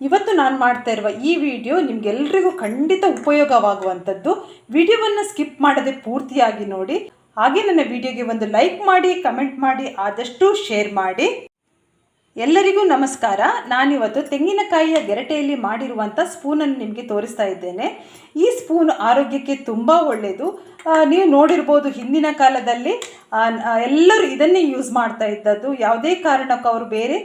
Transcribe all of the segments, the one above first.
ಇವತ್ತು ನಾನು ಮಾಡ್ತಾ ಇರುವ ಈ ವಿಡಿಯೋ ನಿಮ್ಗೆಲ್ರಿಗೂ ಖಂಡಿತ ಉಪಯೋಗವಾಗುವಂಥದ್ದು. ವಿಡಿಯೋವನ್ನು ಸ್ಕಿಪ್ ಮಾಡದೆ ಪೂರ್ತಿಯಾಗಿ ನೋಡಿ. ಹಾಗೆ ನನ್ನ ವಿಡಿಯೋಗೆ ಒಂದು ಲೈಕ್ ಮಾಡಿ, ಕಮೆಂಟ್ ಮಾಡಿ, ಆದಷ್ಟು ಶೇರ್ ಮಾಡಿ. ಎಲ್ಲರಿಗೂ ನಮಸ್ಕಾರ. ನಾನಿವತ್ತು ತೆಂಗಿನಕಾಯಿಯ ಗೆರಟೆಯಲ್ಲಿ ಮಾಡಿರುವಂಥ ಸ್ಪೂನನ್ನು ನಿಮಗೆ ತೋರಿಸ್ತಾ ಇದ್ದೇನೆ. ಈ ಸ್ಪೂನ್ ಆರೋಗ್ಯಕ್ಕೆ ತುಂಬ ಒಳ್ಳೆಯದು. ನೀವು ನೋಡಿರ್ಬೋದು ಹಿಂದಿನ ಕಾಲದಲ್ಲಿ ಎಲ್ಲರೂ ಇದನ್ನೇ ಯೂಸ್ ಮಾಡ್ತಾ ಇದ್ದದ್ದು. ಯಾವುದೇ ಕಾರಣಕ್ಕೂ ಅವರು ಬೇರೆ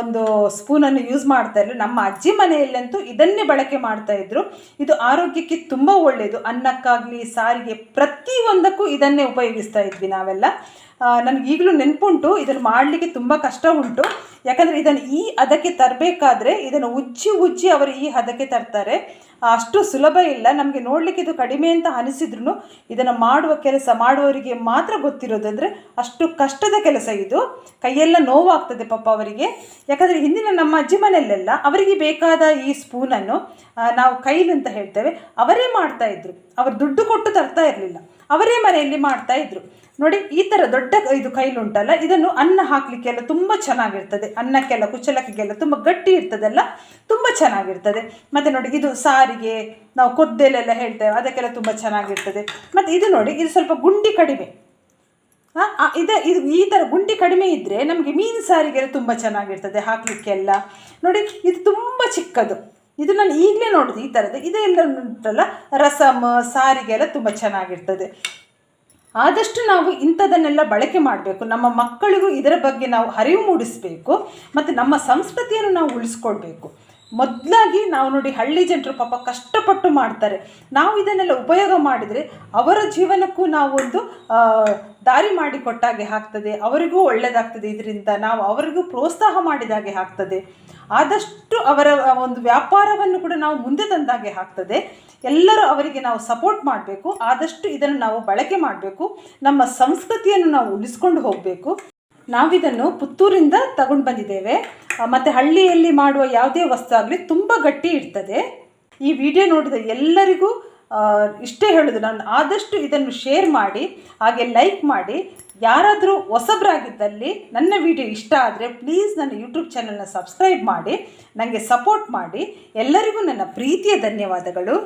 ಒಂದು ಸ್ಪೂನನ್ನು ಯೂಸ್ ಮಾಡ್ತಾ ಇರಲಿಲ್ಲ. ನಮ್ಮ ಅಜ್ಜಿ ಮನೆಯಲ್ಲಂತೂ ಇದನ್ನೇ ಬಳಕೆ ಮಾಡ್ತಾ ಇದ್ರು. ಇದು ಆರೋಗ್ಯಕ್ಕೆ ತುಂಬ ಒಳ್ಳೆಯದು ಅನ್ನಕ್ಕಾಗಲಿ, ಸಾರಿಗೆ ಪ್ರತಿಯೊಂದಕ್ಕೂ ಇದನ್ನೇ ಉಪಯೋಗಿಸ್ತಾ ಇದ್ವಿ ನಾವೆಲ್ಲ. ನನಗೆ ಈಗಲೂ ನೆನಪುಂಟು. ಇದನ್ನು ಮಾಡಲಿಕ್ಕೆ ತುಂಬ ಕಷ್ಟ ಉಂಟು. ಯಾಕಂದರೆ ಇದನ್ನು ಈ ಹದಕ್ಕೆ ತರಬೇಕಾದ್ರೆ ಇದನ್ನು ಉಜ್ಜಿ ಉಜ್ಜಿ ಅವರು ಈ ಹದಕ್ಕೆ ತರ್ತಾರೆ. ಅಷ್ಟು ಸುಲಭ ಇಲ್ಲ. ನಮಗೆ ನೋಡಲಿಕ್ಕೆ ಇದು ಕಡಿಮೆ ಅಂತ ಅನಿಸಿದ್ರು ಇದನ್ನು ಮಾಡುವ ಕೆಲಸ ಮಾಡುವವರಿಗೆ ಮಾತ್ರ ಗೊತ್ತಿರೋದಂದರೆ ಅಷ್ಟು ಕಷ್ಟದ ಕೆಲಸ ಇದು. ಕೈಯೆಲ್ಲ ನೋವಾಗ್ತದೆ ಪಾಪ ಅವರಿಗೆ. ಯಾಕಂದರೆ ಹಿಂದಿನ ನಮ್ಮ ಅಜ್ಜಿ ಮನೆಯಲ್ಲೆಲ್ಲ ಅವರಿಗೆ ಬೇಕಾದ ಈ ಸ್ಪೂನನ್ನು ನಾವು ಕೈಲು ಅಂತ ಹೇಳ್ತೇವೆ, ಅವರೇ ಮಾಡ್ತಾ ಇದ್ರು. ಅವರು ದುಡ್ಡು ಕೊಟ್ಟು ತರ್ತಾ ಇರಲಿಲ್ಲ. ಅವರೇ ಮನೆಯಲ್ಲಿ ಮಾಡ್ತಾ ಇದ್ರು. ನೋಡಿ, ಈ ಥರ ದೊಡ್ಡ ಇದು ಕೈಲುಂಟಲ್ಲ, ಇದನ್ನು ಅನ್ನ ಹಾಕಲಿಕ್ಕೆಲ್ಲ ತುಂಬ ಚೆನ್ನಾಗಿರ್ತದೆ. ಅನ್ನಕ್ಕೆಲ್ಲ, ಕುಚ್ಚಲಕ್ಕಿಗೆಲ್ಲ ತುಂಬ ಗಟ್ಟಿ ಇರ್ತದಲ್ಲ, ತುಂಬ ಚೆನ್ನಾಗಿರ್ತದೆ. ಮತ್ತು ನೋಡಿ, ಇದು ಸಾರಿಗೆ, ನಾವು ಕೊದ್ದೆಲೆಲ್ಲ ಹೇಳ್ತೇವೆ, ಅದಕ್ಕೆಲ್ಲ ತುಂಬ ಚೆನ್ನಾಗಿರ್ತದೆ. ಮತ್ತು ಇದು ನೋಡಿ, ಇದು ಸ್ವಲ್ಪ ಗುಂಡಿ ಕಡಿಮೆ. ಇದೆ, ಇದು ಈ ಥರ ಗುಂಡಿ ಕಡಿಮೆ ಇದ್ದರೆ ನಮಗೆ ಮೀನು ಸಾರಿಗೆಲ್ಲ ತುಂಬ ಚೆನ್ನಾಗಿರ್ತದೆ ಹಾಕಲಿಕ್ಕೆಲ್ಲ. ನೋಡಿ, ಇದು ತುಂಬ ಚಿಕ್ಕದು. ಇದು ನಾನು ಈಗಲೇ ನೋಡಿದೆ ಈ ಥರದ್ದು ಇದೆಲ್ಲ ಉಂಟಲ್ಲ, ರಸಮ್, ಸಾರಿಗೆಲ್ಲ ತುಂಬ ಚೆನ್ನಾಗಿರ್ತದೆ. ಆದಷ್ಟು ನಾವು ಇಂಥದನ್ನೆಲ್ಲ ಬಳಕೆ ಮಾಡಬೇಕು. ನಮ್ಮ ಮಕ್ಕಳಿಗೂ ಇದರ ಬಗ್ಗೆ ನಾವು ಅರಿವು ಮೂಡಿಸಬೇಕು. ಮತ್ತು ನಮ್ಮ ಸಂಸ್ಕೃತಿಯನ್ನು ನಾವು ಉಳಿಸ್ಕೊಳ್ಬೇಕು. ಮೊದಲಾಗಿ ನಾವು ನೋಡಿ ಹಳ್ಳಿ ಜನರು ಪಾಪ ಕಷ್ಟಪಟ್ಟು ಮಾಡ್ತಾರೆ. ನಾವು ಇದನ್ನೆಲ್ಲ ಉಪಯೋಗ ಮಾಡಿದರೆ ಅವರ ಜೀವನಕ್ಕೂ ನಾವೊಂದು ದಾರಿ ಮಾಡಿಕೊಟ್ಟಾಗೆ ಆಗ್ತದೆ. ಅವರಿಗೂ ಒಳ್ಳೆಯದಾಗ್ತದೆ ಇದರಿಂದ ನಾವು ಅವರಿಗೂ ಪ್ರೋತ್ಸಾಹ ಮಾಡಿದಾಗೆ ಆಗ್ತದೆ. ಆದಷ್ಟು ಅವರ ಒಂದು ವ್ಯಾಪಾರವನ್ನು ಕೂಡ ನಾವು ಮುಂದೆ ತಂದಾಗೆ ಆಗ್ತದೆ. ಎಲ್ಲರೂ ಅವರಿಗೆ ನಾವು ಸಪೋರ್ಟ್ ಮಾಡಬೇಕು. ಆದಷ್ಟು ಇದನ್ನು ನಾವು ಬಳಕೆ ಮಾಡಬೇಕು. ನಮ್ಮ ಸಂಸ್ಕೃತಿಯನ್ನು ನಾವು ಉಳಿಸ್ಕೊಂಡು ಹೋಗಬೇಕು. ನಾವಿದನ್ನು ಪುತ್ತೂರಿಂದ ತಗೊಂಡು ಬಂದಿದ್ದೇವೆ. ಮತ್ತು ಹಳ್ಳಿಯಲ್ಲಿ ಮಾಡುವ ಯಾವುದೇ ವಸ್ತು ಆಗಲಿ ತುಂಬ ಗಟ್ಟಿ ಇರ್ತದೆ. ಈ ವಿಡಿಯೋ ನೋಡಿದ ಎಲ್ಲರಿಗೂ ಇಷ್ಟೇ ಹೇಳೋದು, ನಾನು ಆದಷ್ಟು ಇದನ್ನು ಶೇರ್ ಮಾಡಿ, ಹಾಗೆ ಲೈಕ್ ಮಾಡಿ. ಯಾರಾದರೂ ಹೊಸಬರಾಗಿದ್ದಲ್ಲಿ ನನ್ನ ವಿಡಿಯೋ ಇಷ್ಟ ಆದರೆ ಪ್ಲೀಸ್ ನನ್ನ ಯೂಟ್ಯೂಬ್ ಚಾನಲ್ನ ಸಬ್ಸ್ಕ್ರೈಬ್ ಮಾಡಿ ನನಗೆ ಸಪೋರ್ಟ್ ಮಾಡಿ. ಎಲ್ಲರಿಗೂ ನನ್ನ ಪ್ರೀತಿಯ ಧನ್ಯವಾದಗಳು.